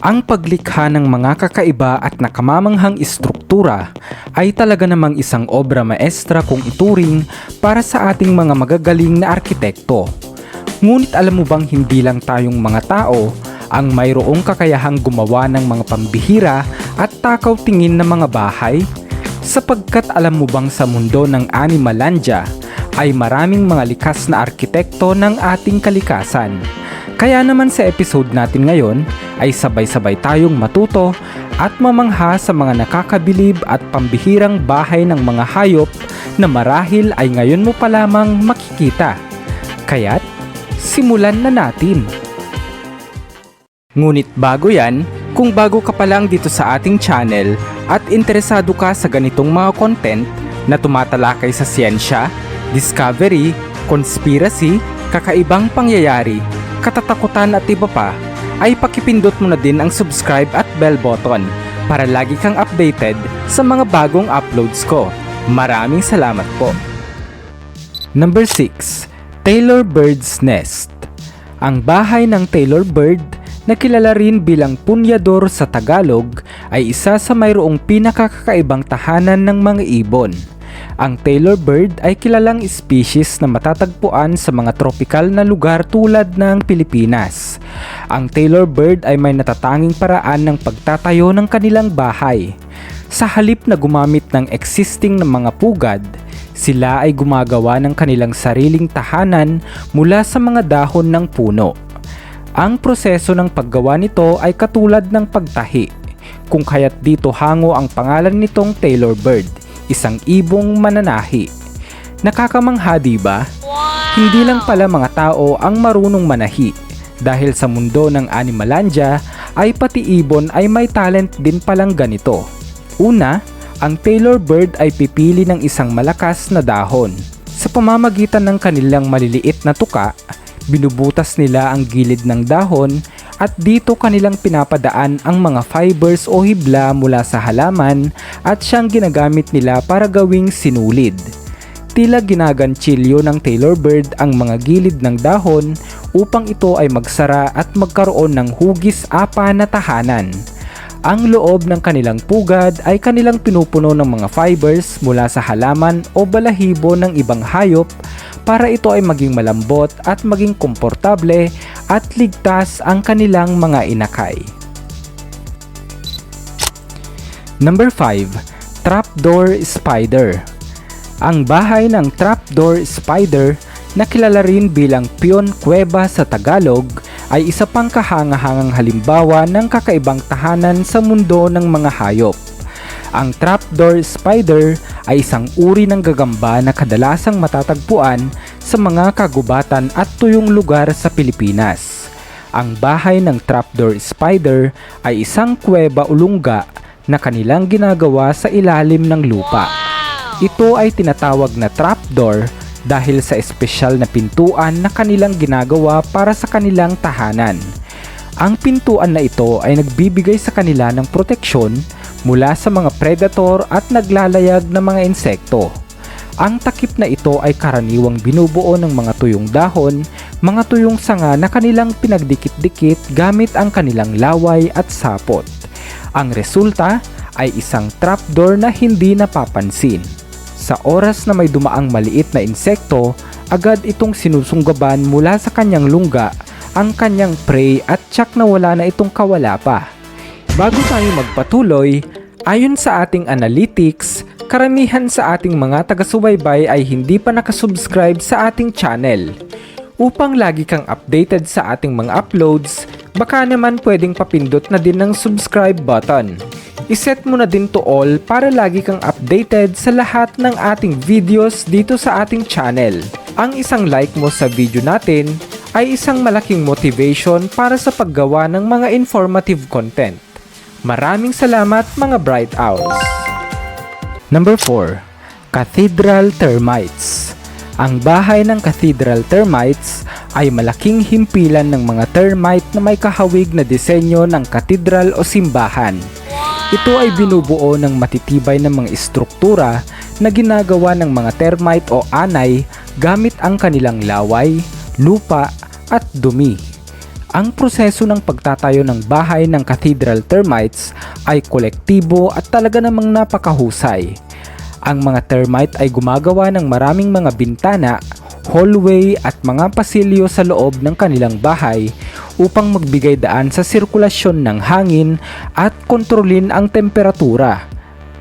Ang paglikha ng mga kakaiba at nakamamanghang istruktura ay talaga namang isang obra maestra kung ituring para sa ating mga magagaling na arkitekto. Ngunit alam mo bang hindi lang tayong mga tao ang mayroong kakayahang gumawa ng mga pambihira at takaw tingin na mga bahay? Sapagkat alam mo bang sa mundo ng Animalandia ay maraming mga likas na arkitekto ng ating kalikasan. Kaya naman sa episode natin ngayon ay sabay-sabay tayong matuto at mamangha sa mga nakakabilib at pambihirang bahay ng mga hayop na marahil ay ngayon mo pa lamang makikita. Kaya't simulan na natin. Ngunit bago yan, kung bago ka pa lang dito sa ating channel at interesado ka sa ganitong mga content na tumatalakay sa siyensya, discovery, conspiracy, kakaibang pangyayari, katatakutan at iba pa, ay pakipindot mo na din ang subscribe at bell button para lagi kang updated sa mga bagong uploads ko. Maraming salamat po. Number 6. Taylor Bird's Nest Ang bahay ng Taylor Bird na kilala rin bilang punyador sa Tagalog ay isa sa mayroong pinakakakaibang tahanan ng mga ibon. Ang Taylor bird ay kilalang species na matatagpuan sa mga tropical na lugar tulad ng Pilipinas. Ang Taylor bird ay may natatanging paraan ng pagtatayo ng kanilang bahay. Sa halip na gumamit ng existing na mga pugad, sila ay gumagawa ng kanilang sariling tahanan mula sa mga dahon ng puno. Ang proseso ng paggawa nito ay katulad ng pagtahi, kung kaya't dito hango ang pangalan nitong Taylor bird isang ibong mananahi. Nakakamangha di ba? Hindi lang pala mga tao ang marunong manahi dahil sa mundo ng Animalandia ay pati ibon ay may talent din palang ganito. Una, ang Taylor bird ay pipili ng isang malakas na dahon. Sa pamamagitan ng kanilang maliliit na tuka, binubutas nila ang gilid ng dahon at dito kanilang pinapadaan ang mga fibers o hibla mula sa halaman at siyang ginagamit nila para gawing sinulid. Tila ginaganchilyo ng Taylor bird ang mga gilid ng dahon upang ito ay magsara at magkaroon ng hugis apa na tahanan. Ang loob ng kanilang pugad ay kanilang pinupuno ng mga fibers mula sa halaman o balahibo ng ibang hayop para ito ay maging malambot at maging komportable at ligtas ang kanilang mga inakay. Number 5. Trapdoor Spider Ang bahay ng trapdoor spider na kilala rin bilang pion kuweba sa Tagalog ay isa pang kahangahangang halimbawa ng kakaibang tahanan sa mundo ng mga hayop. Ang trapdoor spider ay isang uri ng gagamba na kadalasang matatagpuan sa mga kagubatan at tuyong lugar sa Pilipinas. Ang bahay ng trapdoor spider ay isang kuweba o lungga na kanilang ginagawa sa ilalim ng lupa. Ito ay tinatawag na trapdoor dahil sa espesyal na pintuan na kanilang ginagawa para sa kanilang tahanan. Ang pintuan na ito ay nagbibigay sa kanila ng proteksyon mula sa mga predator at naglalayag na mga insekto. Ang takip na ito ay karaniwang binubuo ng mga tuyong dahon, mga tuyong sanga na kanilang pinagdikit-dikit gamit ang kanilang laway at sapot. Ang resulta ay isang trapdoor na hindi napapansin. Sa oras na may dumaang maliit na insekto, agad itong sinusunggaban mula sa kanyang lungga ang kanyang prey at tsak na wala na itong kawala pa. Bago tayo magpatuloy, ayon sa ating analytics, karamihan sa ating mga taga-subaybay ay hindi pa nakasubscribe sa ating channel. Upang lagi kang updated sa ating mga uploads, baka naman pwedeng papindot na din ng subscribe button iset mo na din to all para lagi kang updated sa lahat ng ating videos dito sa ating channel. Ang isang like mo sa video natin ay isang malaking motivation para sa paggawa ng mga informative content. Maraming salamat mga Bright Owls! Number 4. Cathedral Termites Ang bahay ng Cathedral Termites ay malaking himpilan ng mga termite na may kahawig na disenyo ng katedral o simbahan ito ay binubuo ng matitibay na mga istruktura na ginagawa ng mga termite o anay gamit ang kanilang laway, lupa at dumi. Ang proseso ng pagtatayo ng bahay ng cathedral termites ay kolektibo at talaga namang napakahusay. Ang mga termite ay gumagawa ng maraming mga bintana, hallway at mga pasilyo sa loob ng kanilang bahay upang magbigay daan sa sirkulasyon ng hangin at kontrolin ang temperatura.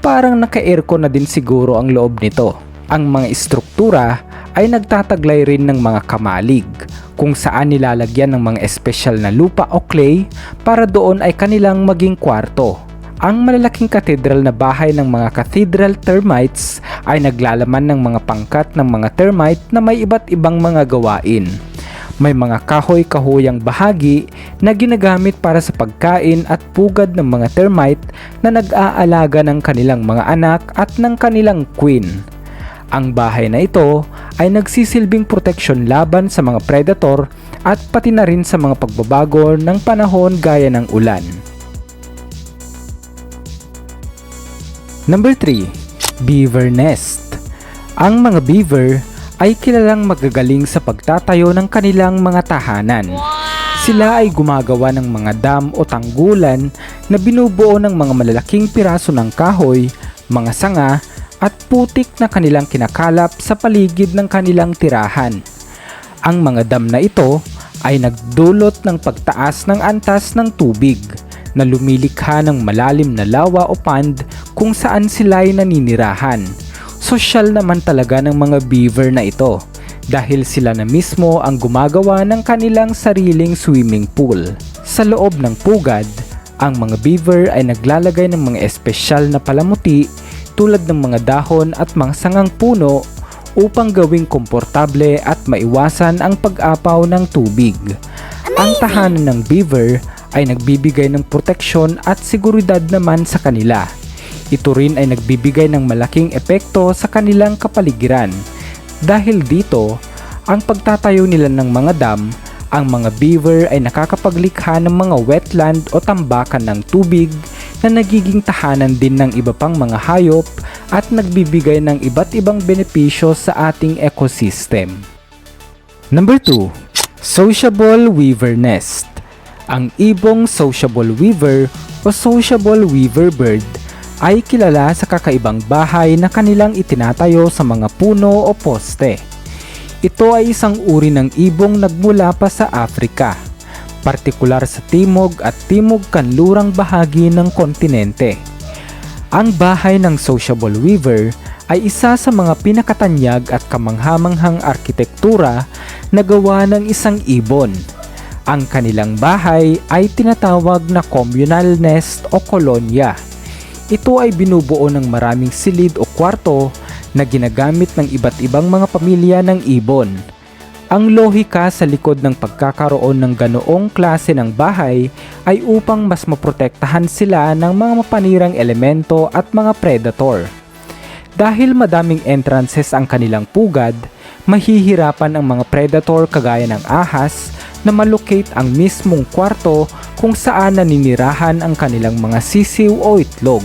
Parang naka-aircon na din siguro ang loob nito. Ang mga istruktura ay nagtataglay rin ng mga kamalig kung saan nilalagyan ng mga espesyal na lupa o clay para doon ay kanilang maging kwarto. Ang malalaking katedral na bahay ng mga cathedral termites ay naglalaman ng mga pangkat ng mga termite na may iba't ibang mga gawain. May mga kahoy-kahoyang bahagi na ginagamit para sa pagkain at pugad ng mga termite na nag-aalaga ng kanilang mga anak at ng kanilang queen. Ang bahay na ito ay nagsisilbing proteksyon laban sa mga predator at pati na rin sa mga pagbabago ng panahon gaya ng ulan. Number 3. Beaver Nest Ang mga beaver ay kilalang magagaling sa pagtatayo ng kanilang mga tahanan. Sila ay gumagawa ng mga dam o tanggulan na binubuo ng mga malalaking piraso ng kahoy, mga sanga, at putik na kanilang kinakalap sa paligid ng kanilang tirahan. Ang mga dam na ito ay nagdulot ng pagtaas ng antas ng tubig na lumilikha ng malalim na lawa o pond kung saan sila ay naninirahan. Sosyal naman talaga ng mga beaver na ito dahil sila na mismo ang gumagawa ng kanilang sariling swimming pool. Sa loob ng pugad, ang mga beaver ay naglalagay ng mga espesyal na palamuti tulad ng mga dahon at mga sangang puno upang gawing komportable at maiwasan ang pag-apaw ng tubig. Ang tahanan ng beaver ay nagbibigay ng proteksyon at seguridad naman sa kanila. Ito rin ay nagbibigay ng malaking epekto sa kanilang kapaligiran. Dahil dito, ang pagtatayo nila ng mga dam, ang mga beaver ay nakakapaglikha ng mga wetland o tambakan ng tubig na nagiging tahanan din ng iba pang mga hayop at nagbibigay ng iba't ibang benepisyo sa ating ecosystem. Number 2. Sociable Weaver Nest Ang ibong sociable weaver o sociable weaver bird ay kilala sa kakaibang bahay na kanilang itinatayo sa mga puno o poste. Ito ay isang uri ng ibong nagmula pa sa Afrika, partikular sa timog at timog kanlurang bahagi ng kontinente. Ang bahay ng sociable weaver ay isa sa mga pinakatanyag at kamanghamanghang arkitektura na gawa ng isang ibon. Ang kanilang bahay ay tinatawag na communal nest o kolonya. Ito ay binubuo ng maraming silid o kwarto na ginagamit ng iba't ibang mga pamilya ng ibon. Ang lohika sa likod ng pagkakaroon ng ganoong klase ng bahay ay upang mas maprotektahan sila ng mga mapanirang elemento at mga predator. Dahil madaming entrances ang kanilang pugad, mahihirapan ang mga predator kagaya ng ahas na malocate ang mismong kwarto kung saan naninirahan ang kanilang mga sisiw o itlog.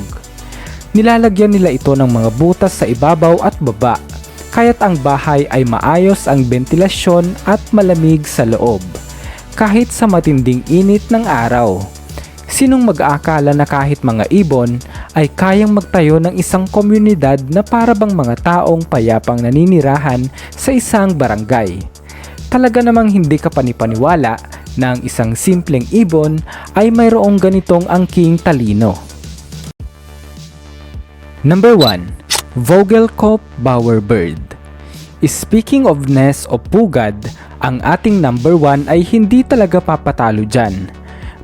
Nilalagyan nila ito ng mga butas sa ibabaw at baba, kaya't ang bahay ay maayos ang ventilasyon at malamig sa loob, kahit sa matinding init ng araw. Sinong mag-aakala na kahit mga ibon ay kayang magtayo ng isang komunidad na para bang mga taong payapang naninirahan sa isang barangay? Talaga namang hindi ka panipaniwala na ang isang simpleng ibon ay mayroong ganitong angking talino. Number 1. Vogelkopf Bowerbird Speaking of nest o pugad, ang ating number 1 ay hindi talaga papatalo dyan.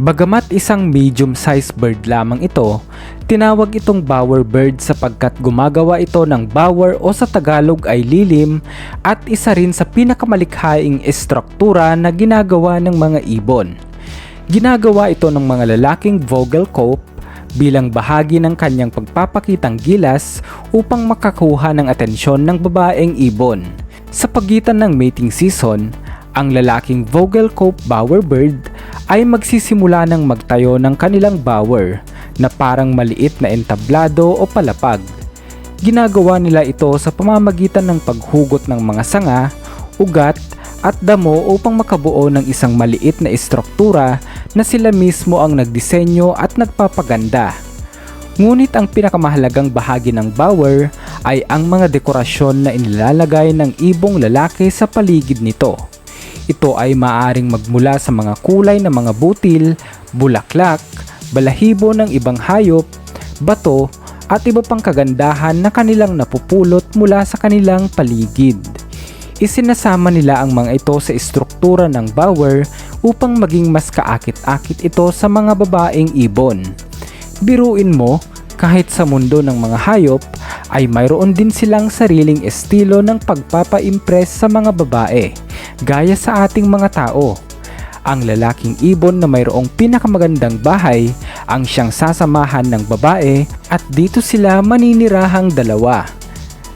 Bagamat isang medium-sized bird lamang ito, tinawag itong bowerbird sapagkat gumagawa ito ng bower o sa Tagalog ay lilim at isa rin sa pinakamalikhaing estruktura na ginagawa ng mga ibon. Ginagawa ito ng mga lalaking vogelkopf bilang bahagi ng kanyang pagpapakitang gilas upang makakuha ng atensyon ng babaeng ibon. Sa pagitan ng mating season, ang lalaking Vogelkopf bowerbird ay magsisimula ng magtayo ng kanilang bower na parang maliit na entablado o palapag. Ginagawa nila ito sa pamamagitan ng paghugot ng mga sanga, ugat at damo upang makabuo ng isang maliit na istruktura na sila mismo ang nagdisenyo at nagpapaganda. Ngunit ang pinakamahalagang bahagi ng bower ay ang mga dekorasyon na inilalagay ng ibong lalaki sa paligid nito. Ito ay maaring magmula sa mga kulay ng mga butil, bulaklak, balahibo ng ibang hayop, bato, at iba pang kagandahan na kanilang napupulot mula sa kanilang paligid. Isinasama nila ang mga ito sa istruktura ng bower upang maging mas kaakit-akit ito sa mga babaeng ibon. Biruin mo, kahit sa mundo ng mga hayop, ay mayroon din silang sariling estilo ng pagpapa-impress sa mga babae, gaya sa ating mga tao. Ang lalaking ibon na mayroong pinakamagandang bahay ang siyang sasamahan ng babae at dito sila maninirahang dalawa.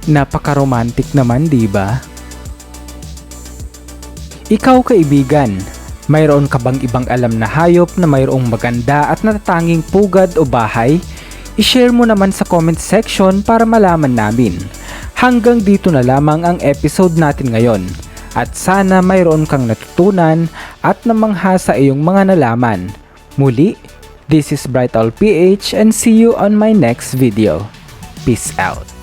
Napaka-romantic naman, di ba? Ikaw kaibigan, mayroon ka bang ibang alam na hayop na mayroong maganda at natatanging pugad o bahay? I-share mo naman sa comment section para malaman namin. Hanggang dito na lamang ang episode natin ngayon. At sana mayroon kang natutunan at namangha sa iyong mga nalaman. Muli, this is Bright All PH and see you on my next video. Peace out.